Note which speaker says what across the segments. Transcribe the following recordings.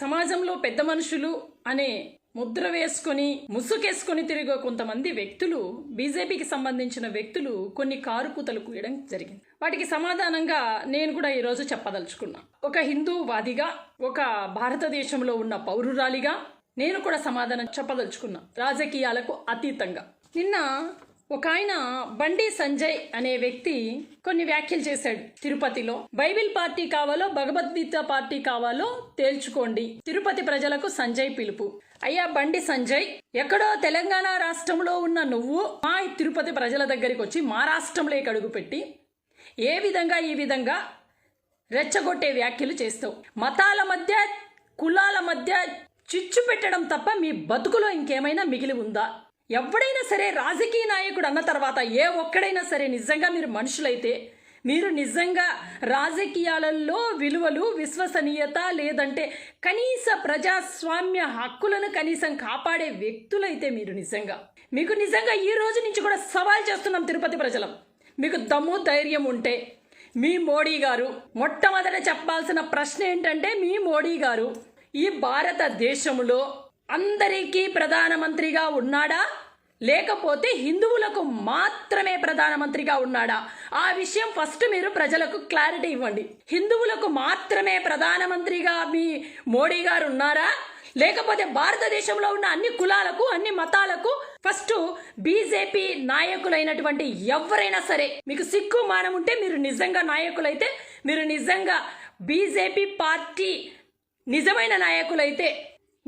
Speaker 1: సమాజంలో పెద్ద మనుషులు అనే ముద్ర వేసుకొని ముసుకేసుకొని తిరిగే కొంతమంది వ్యక్తులు బీజేపీకి సంబంధించిన వ్యక్తులు కొన్ని కారుపూతలు కూయడం జరిగింది. వాటికి సమాధానంగా నేను కూడా ఈరోజు చెప్పదలుచుకున్నా. ఒక హిందూవాదిగా ఒక భారతదేశంలో ఉన్న పౌరురాలిగా నేను కూడా సమాధానం చెప్పదలుచుకున్నా. రాజకీయాలకు అతీతంగా. నిన్న ఒక ఆయన బండి సంజయ్ అనే వ్యక్తి కొన్ని వ్యాఖ్యలు చేశాడు. తిరుపతిలో బైబిల్ పార్టీ కావాలో భగవద్గీత పార్టీ కావాలో తేల్చుకోండి. తిరుపతి ప్రజలకు సంజయ్ పిలుపు. అయ్యా బండి సంజయ్ ఎక్కడో తెలంగాణ రాష్ట్రంలో ఉన్న నువ్వు మా తిరుపతి ప్రజల దగ్గరికి వచ్చి మా రాష్ట్రంలో అడుగుపెట్టి ఏ విధంగా ఈ విధంగా రెచ్చగొట్టే వ్యాఖ్యలు చేస్తావు. మతాల మధ్య కులాల మధ్య చిచ్చు పెట్టడం తప్ప మీ బతుకులో ఇంకేమైనా మిగిలి ఉందా? ఎవడైనా సరే రాజకీయ నాయకుడు అన్న తర్వాత ఏ ఒక్కడైనా సరే నిజంగా మీరు మనుషులైతే మీరు నిజంగా రాజకీయాలలో విలువలు విశ్వసనీయత లేదంటే కనీస ప్రజాస్వామ్య హక్కులను కనీసం కాపాడే వ్యక్తులైతే మీరు నిజంగా. మీకు నిజంగా ఈ రోజు నుంచి కూడా సవాల్ చేస్తున్నాం తిరుపతి ప్రజలం. మీకు దమ్ము ధైర్యం ఉంటే మీ మోడీ గారు మొట్టమొదట చెప్పాల్సిన ప్రశ్న ఏంటంటే మీ మోడీ గారు ఈ భారతదేశంలో అందరికీ ప్రధానమంత్రిగా ఉన్నాడా? లేకపోతే హిందువులకు మాత్రమే ప్రధానమంత్రిగా ఉన్నాడా? ఆ విషయం ఫస్ట్ మీరు ప్రజలకు క్లారిటీ ఇవ్వండి. హిందువులకు మాత్రమే ప్రధానమంత్రిగా మీ మోడీ గారు ఉన్నారా? లేకపోతే భారతదేశంలో ఉన్న అన్ని కులాలకు అన్ని మతాలకు ఫస్ట్ బీజేపీ నాయకులైనటువంటి ఎవరైనా సరే మీకు సిక్కు మానం ఉంటే మీరు నిజంగా నాయకులైతే మీరు నిజంగా బీజేపీ పార్టీ నిజమైన నాయకులైతే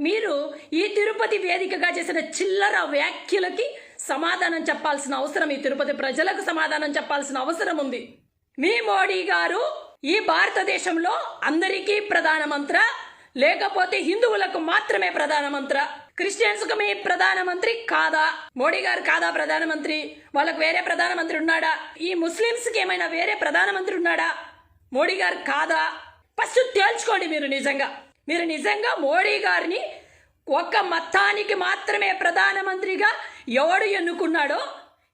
Speaker 1: మీరు ఈ తిరుపతి వేదికగా చేసిన చిల్లర వ్యాఖ్యలకి సమాధానం చెప్పాల్సిన అవసరం ఈ తిరుపతి ప్రజలకు సమాధానం చెప్పాల్సిన అవసరం ఉంది. మీ మోడీ గారు ఈ భారతదేశంలో అందరికీ ప్రధానమంత్ర లేకపోతే హిందువులకు మాత్రమే ప్రధానమంత్ర క్రిస్టియన్స్కు మీ ప్రధానమంత్రి కాదా? మోడీ గారు కాదా ప్రధానమంత్రి వాళ్ళకు వేరే ప్రధానమంత్రి ఉన్నాడా? ఈ ముస్లిమ్స్కి ఏమైనా వేరే ప్రధానమంత్రి ఉన్నాడా? మోడీ గారు కాదా? ఫస్ట్ తేల్చుకోండి మీరు నిజంగా. మీరు నిజంగా మోడీ గారిని ఒక్క మతానికి మాత్రమే ప్రధానమంత్రిగా ఎవడు ఎన్నుకున్నాడో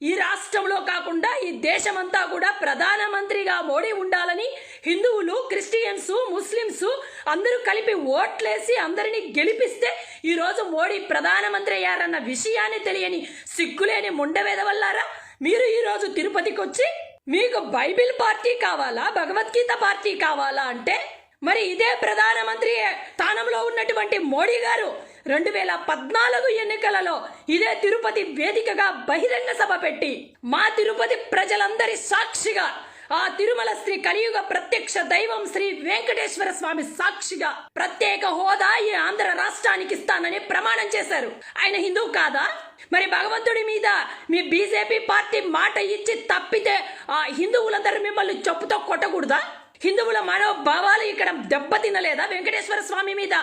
Speaker 1: ఈ రాష్ట్రంలో కాకుండా ఈ దేశమంతా కూడా ప్రధానమంత్రిగా మోడీ ఉండాలని హిందువులు క్రిస్టియన్స్ ముస్లిమ్స్ అందరూ కలిపి ఓట్లేసి అందరినీ గెలిపిస్తే ఈరోజు మోడీ ప్రధానమంత్రి అయ్యారన్న విషయాన్ని తెలియని సిగ్గులేని ముండవేదవల్లారా? మీరు ఈరోజు తిరుపతికి వచ్చి మీకు బైబిల్ పార్టీ కావాలా భగవద్గీత పార్టీ కావాలా అంటే మరి ఇదే ప్రధానమంత్రి స్థానంలో ఉన్నటువంటి మోడీ గారు రెండు వేల పద్నాలుగు ఎన్నికలలో ఇదే తిరుపతి వేదికగా బహిరంగ సభ పెట్టి మా తిరుపతి ప్రజలందరి సాక్షిగా ఆ తిరుమల శ్రీ కలియుగ ప్రత్యక్ష దైవం శ్రీ వెంకటేశ్వర స్వామి సాక్షిగా ప్రత్యేక హోదా ఈ ఆంధ్ర రాష్ట్రానికి ఇస్తానని ప్రమాణం చేశారు. ఆయన హిందువు కాదా? మరి భగవంతుడి మీద మీ బీజేపీ పార్టీ మాట ఇచ్చి తప్పితే ఆ హిందువులందరూ మిమ్మల్ని చెప్పుతో కొట్టకూడదా? హిందువుల మనోభావాలు ఇక్కడ దెబ్బతినలేదా? వెంకటేశ్వర స్వామి మీద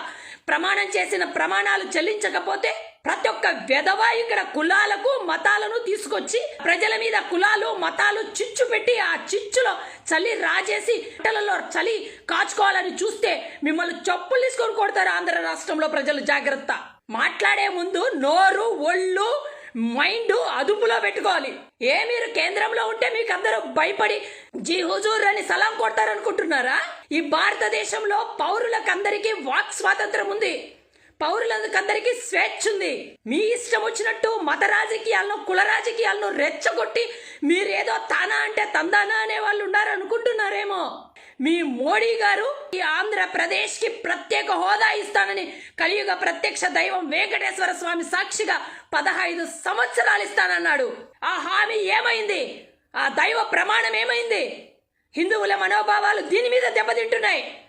Speaker 1: ప్రమాణం చేసిన ప్రమాణాలు చెల్లించకపోతే ప్రతి ఒక్క వెధవ ఇక్కడ కులాలకు మతాలను తీసుకొచ్చి ప్రజల మీద కులాలు మతాలు చిచ్చు పెట్టి ఆ చిచ్చులో చలి రాజేసి బట్టలలో చలి కాచుకోవాలని చూస్తే మిమ్మల్ని చెప్పులు తీసుకొని కొడతారు ఆంధ్ర రాష్ట్రంలో ప్రజలు జాగ్రత్త. మాట్లాడే ముందు నోరు ఒళ్ళు మైండ్ అదుపులో పెట్టుకోవాలి. ఏ మీరు కేంద్రంలో ఉంటే మీకు అందరూ భయపడి జీ హుజూర్ అని సలాం కొడతారనుకుంటున్నారా? ఈ భారతదేశంలో పౌరులకందరికీ వాక్ స్వాతంత్రం ఉంది. పౌరులందరికీ స్వేచ్ఛ ఉంది. మీ ఇష్టం వచ్చినట్టు మత రాజకీయాలను కుల రాజకీయాలను రెచ్చగొట్టి మీరేదో తానా అంటే తందానా అనే వాళ్ళు ఉన్నారనుకుంటున్నారేమో. మీ మోడీ గారు ఈ ఆంధ్రప్రదేశ్కి ప్రత్యేక హోదా ఇస్తానని కలియుగ ప్రత్యక్ష దైవం వెంకటేశ్వర స్వామి సాక్షిగా పదహైదు సంవత్సరాలు ఇస్తానన్నాడు. ఆ హామీ ఏమైంది? ఆ దైవ ప్రమాణం ఏమైంది? హిందువుల మనోభావాలు దీని మీద దెబ్బతింటున్నాయి.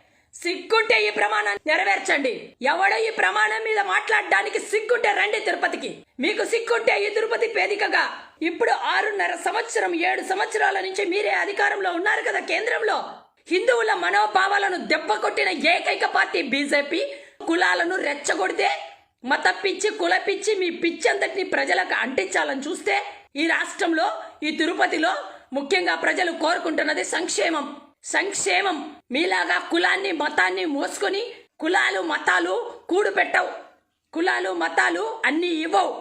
Speaker 1: సిగ్గుంటే ఈ ప్రమాణాన్ని నెరవేర్చండి. ఎవడో ఈ ప్రమాణం మీద మాట్లాడడానికి సిగ్గుంటే రండి తిరుపతికి. మీకు సిగ్గుంటే ఈ తిరుపతి వేదికగా ఇప్పుడు ఆరున్నర సంవత్సరం ఏడు సంవత్సరాల నుంచి మీరే అధికారంలో ఉన్నారు కదా కేంద్రంలో. హిందువుల మనోభావాలను దెబ్బ కొట్టిన ఏకైక పార్టీ బీజేపీ. కులాలను రెచ్చగొడితే మత పిచ్చి కుల పిచ్చి మీ పిచ్చి అంతటిని ప్రజలకు అంటించాలని చూస్తే ఈ రాష్ట్రంలో ఈ తిరుపతిలో ముఖ్యంగా ప్రజలు కోరుకుంటున్నది సంక్షేమం. సంక్షేమం. మీలాగా కులాన్ని మతాన్ని మోసుకొని కులాలు మతాలు కూడు పెట్టవు. కులాలు మతాలు అన్నీ ఇవ్వవు.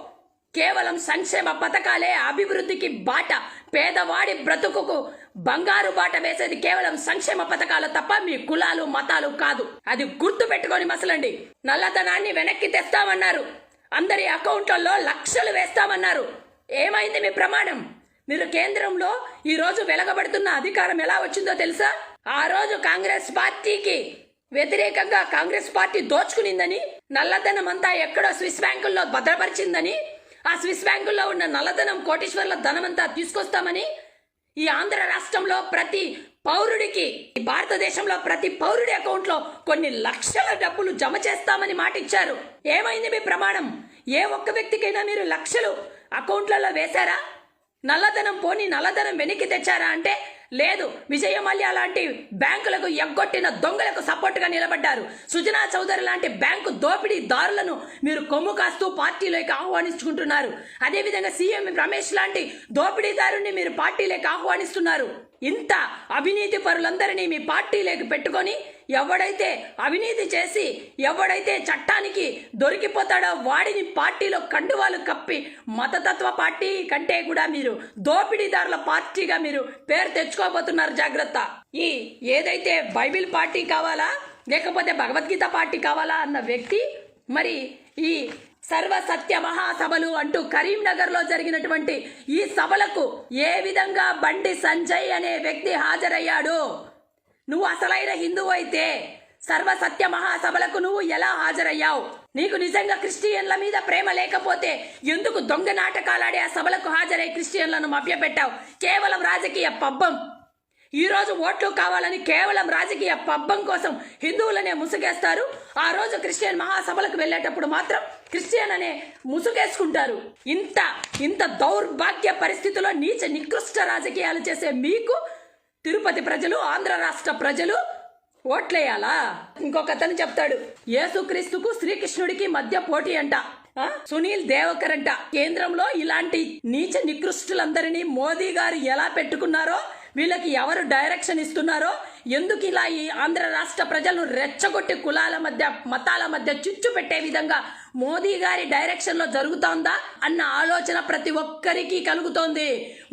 Speaker 1: కేవలం సంక్షేమ పథకాలే అభివృద్ధికి బాట. పేదవాడి బ్రతుకుకు బంగారు బాట వేసేది కేవలం సంక్షేమ పథకాలు తప్ప మీ కులాలు మతాలు కాదు. అది గుర్తు పెట్టుకొని మసలండి. నల్లధనాన్ని వెనక్కి తెస్తామన్నారు. అందరి అకౌంట్లలో లక్షలు వేస్తామన్నారు. ఏమైంది మీ ప్రమాణం? మీరు కేంద్రంలో ఈ రోజు వెలగబడుతున్న అధికారం ఎలా వచ్చిందో తెలుసా? ఆ రోజు కాంగ్రెస్ పార్టీకి వ్యతిరేకంగా కాంగ్రెస్ పార్టీ దోచుకునిందని నల్లధనం అంతా ఎక్కడో స్విస్ బ్యాంకుల్లో భద్రపరిచిందని ఆ స్విస్ బ్యాంకుల్లో ఉన్న నల్లధనం కోటీశ్వర్ల ధనమంతా తీసుకొస్తామని ఈ ఆంధ్ర రాష్ట్రంలో ప్రతి పౌరుడికి ఈ భారతదేశంలో ప్రతి పౌరుడి అకౌంట్లో కొన్ని లక్షల డబ్బులు జమ చేస్తామని మాట ఇచ్చారు ఏమైంది మీ ప్రమాణం? ఏ ఒక్క వ్యక్తికైనా మీరు లక్షలు అకౌంట్లలో వేశారా? నల్లధనం పోని నల్లధనం వెనక్కి తెచ్చారా అంటే లేదు విజయ మల్య లాంటి బ్యాంకులకు ఎగ్గొట్టిన దొంగలకు సపోర్టుగా నిలబడ్డారు. సుజనా చౌదరి లాంటి బ్యాంకు దోపిడీదారులను మీరు కొమ్ము కాస్తూ పార్టీలోకి ఆహ్వానించుకుంటున్నారు. అదేవిధంగా సీఎం రమేష్ లాంటి దోపిడీదారుని మీరు పార్టీలోకి ఆహ్వానిస్తున్నారు. ఇంత అవినీతి పరులందరినీ మీ పార్టీలోకి పెట్టుకొని ఎవడైతే అవినీతి చేసి ఎవడైతే చట్టానికి దొరికిపోతాడో వాడిని పార్టీలో కండువాలు కప్పి మతతత్వ పార్టీ కంటే కూడా మీరు దోపిడీదారుల పార్టీగా మీరు పేరు తెచ్చుకోబోతున్నారు జాగ్రత్త. ఈ ఏదైతే బైబిల్ పార్టీ కావాలా లేకపోతే భగవద్గీత పార్టీ కావాలా అన్న వ్యక్తి మరి ఈ సర్వ సత్య మహాసభలు అంటూ కరీంనగర్లో జరిగినటువంటి ఈ సభలకు ఏ విధంగా బండి సంజయ్ అనే వ్యక్తి హాజరయ్యాడు? నువ్వు అసలైన హిందువు అయితే సర్వ సత్య మహాసభలకు నువ్వు ఎలా హాజరయ్యావు? నీకు నిజంగా క్రిస్టియన్ల మీద ప్రేమ లేకపోతే ఎందుకు దొంగ నాటకాలాడే ఆ సభలకు హాజరై క్రిస్టియన్లను మభ్యపెట్టావు? కేవలం రాజకీయ పబ్బం. ఈ రోజు ఓట్లు కావాలని కేవలం రాజకీయ పబ్బం కోసం హిందువులనే ముసుగేస్తారు. ఆ రోజు క్రిస్టియన్ మహాసభలకు వెళ్ళేటప్పుడు మాత్రం క్రిస్టియన్ అనే ముసుగేసుకుంటారు. ఇంత ఇంత దౌర్భాగ్య పరిస్థితిలో నీచ నికృష్ట రాజకీయాలు చేసే మీకు తిరుపతి ప్రజలు ఆంధ్ర రాష్ట్ర ప్రజలు ఓట్లేయాలా? ఇంకొక అతను చెప్తాడు యేసుక్రీస్తుకు శ్రీకృష్ణుడికి మధ్య పోటీ అంట. సునీల్ దేవకర్ అంట. కేంద్రంలో ఇలాంటి నీచ నికృష్టులందరినీ మోదీ గారు ఎలా పెట్టుకున్నారో వీళ్ళకి ఎవరు డైరెక్షన్ ఇస్తున్నారో ఎందుకు ఇలా ఈ ఆంధ్ర రాష్ట్ర ప్రజలను రెచ్చగొట్టి కులాల మధ్య మతాల మధ్య చిచ్చు పెట్టే విధంగా మోదీ గారి డైరెక్షన్లో జరుగుతోందా అన్న ఆలోచన ప్రతి ఒక్కరికి కలుగుతోంది.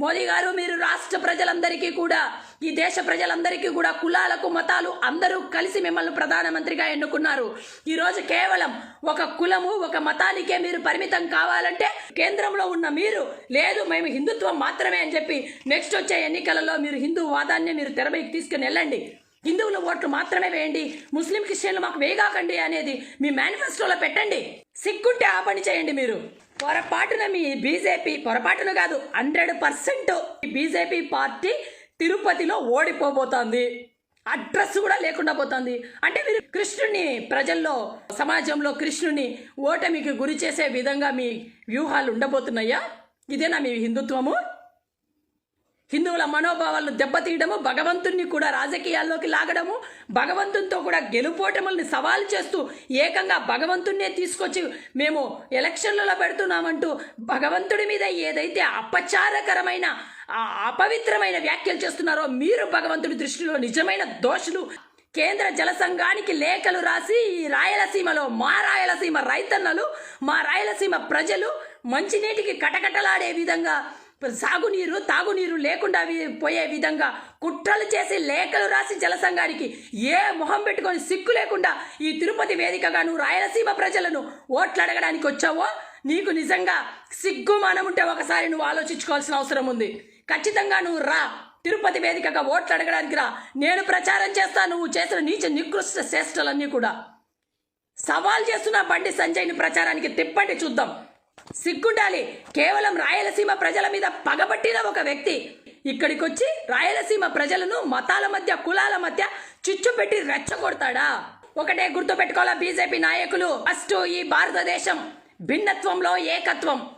Speaker 1: మోదీ గారు మీరు రాష్ట్ర ప్రజలందరికీ కూడా ఈ దేశ ప్రజలందరికీ కూడా కులాలకు మతాలు అందరూ కలిసి మిమ్మల్ని ప్రధానమంత్రిగా ఎన్నుకున్నారు. ఈ రోజు కేవలం ఒక కులము ఒక మతానికే మీరు పరిమితం కావాలంటే కేంద్రంలో ఉన్న మీరు లేదు మేము హిందుత్వం మాత్రమే అని చెప్పి నెక్స్ట్ వచ్చే ఎన్నికలలో మీరు హిందూ వాదాన్ని మీరు తెరపైకి తీసుకుని వెళ్ళండి. హిందువుల ఓట్లు మాత్రమే వేయండి. ముస్లిం క్రిస్టియన్లు మాకు వేగాకండి అనేది మీ మేనిఫెస్టోలో పెట్టండి. సిగ్గుంటే ఆ పని చేయండి మీరు. పొరపాటున మీ బీజేపీ పొరపాటున కాదు హండ్రెడ్ పర్సెంట్ బీజేపీ పార్టీ తిరుపతిలో ఓడిపోబోతోంది. అడ్రస్ కూడా లేకుండా పోతుంది. అంటే మీరు కృష్ణుని ప్రజల్లో సమాజంలో కృష్ణుని ఓటమికి గురి చేసే విధంగా మీ వ్యూహాలు ఉండబోతున్నాయా? ఇదేనా మీ హిందుత్వము? హిందువుల మనోభావాలను దెబ్బతీయడము భగవంతుణ్ణి కూడా రాజకీయాల్లోకి లాగడము భగవంతునితో కూడా గెలుపోటముల్ని సవాల్ చేస్తూ ఏకంగా భగవంతుణ్ణే తీసుకొచ్చి మేము ఎలక్షన్లలో పెడుతున్నామంటూ భగవంతుడి మీద ఏదైతే అపచారకరమైన అపవిత్రమైన వ్యాఖ్యలు చేస్తున్నారో మీరు భగవంతుడి దృష్టిలో నిజమైన దోషులు. కేంద్ర జల సంఘానికి లేఖలు రాసి ఈ రాయలసీమలో మా రాయలసీమ రైతన్నలు మా రాయలసీమ ప్రజలు మంచినీటికి కటకటలాడే విధంగా సాగునీరు తాగునీరు లేకుండా పోయే విధంగా కుట్రలు చేసి లేఖలు రాసి జలసంఘానికి ఏ మొహం పెట్టుకొని సిక్కు లేకుండా ఈ తిరుపతి వేదికగా నువ్వు రాయలసీమ ప్రజలను ఓట్లు అడగడానికి వచ్చావో నీకు నిజంగా సిగ్గు మనం ఉంటే ఒకసారి నువ్వు ఆలోచించుకోవాల్సిన అవసరం ఉంది. ఖచ్చితంగా నువ్వు రా. తిరుపతి వేదికగా ఓట్లు అడగడానికి రా. నేను ప్రచారం చేస్తా. నువ్వు చేసిన నీచ నికృష్ట శ్రేష్టలన్నీ కూడా. సవాల్ చేస్తున్న బండి సంజయ్ని ప్రచారానికి తిప్పండి చూద్దాం. సిగ్గుండాలి. కేవలం రాయలసీమ ప్రజల మీద పగబట్టిన ఒక వ్యక్తి ఇక్కడికొచ్చి రాయలసీమ ప్రజలను మతాల మధ్య కులాల మధ్య చిచ్చు పెట్టి రెచ్చగొడతాడా? ఒకటే గుర్తు పెట్టుకోవాలా బీజేపీ నాయకులు? ఫస్ట్ ఈ భారతదేశం భిన్నత్వంలో ఏకత్వం.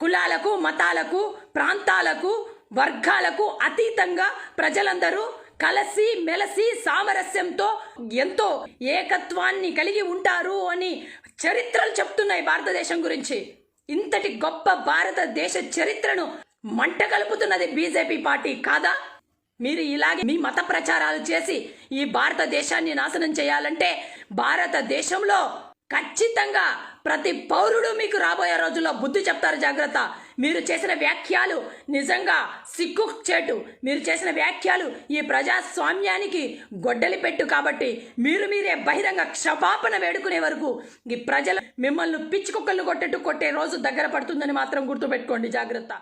Speaker 1: కులాలకు మతాలకు ప్రాంతాలకు వర్గాలకు అతీతంగా ప్రజలందరూ కలసి మెలసి సామరస్యంతో ఎంతో ఏకత్వాన్ని కలిగి ఉంటారు అని చరిత్రలు చెప్తున్నాయి భారతదేశం గురించి. ఇంతటి గొప్ప భారతదేశ చరిత్రను మంట కలుపుతున్నది బీజేపీ పార్టీ కాదా? మీరు ఇలాగే మీ మత ప్రచారాలు చేసి ఈ భారతదేశాన్ని నాశనం చేయాలంటే భారతదేశంలో ఖచ్చితంగా ప్రతి పౌరుడు మీకు రాబోయే రోజుల్లో బుద్ధి చెప్తారు జాగ్రత్త. మీరు చేసిన వ్యాఖ్యలు నిజంగా సిగ్గు చేటు మీరు చేసిన వ్యాఖ్యలు ఈ ప్రజాస్వామ్యానికి గొడ్డలి పెట్టు కాబట్టి మీరు మీరే బహిరంగ క్షమాపణ వేడుకునే వరకు ఈ ప్రజలు మిమ్మల్ని పిచ్చి కుక్కలు కొట్టేట్టు కొట్టే రోజు దగ్గర పడుతుందని మాత్రం గుర్తుపెట్టుకోండి. జాగ్రత్త.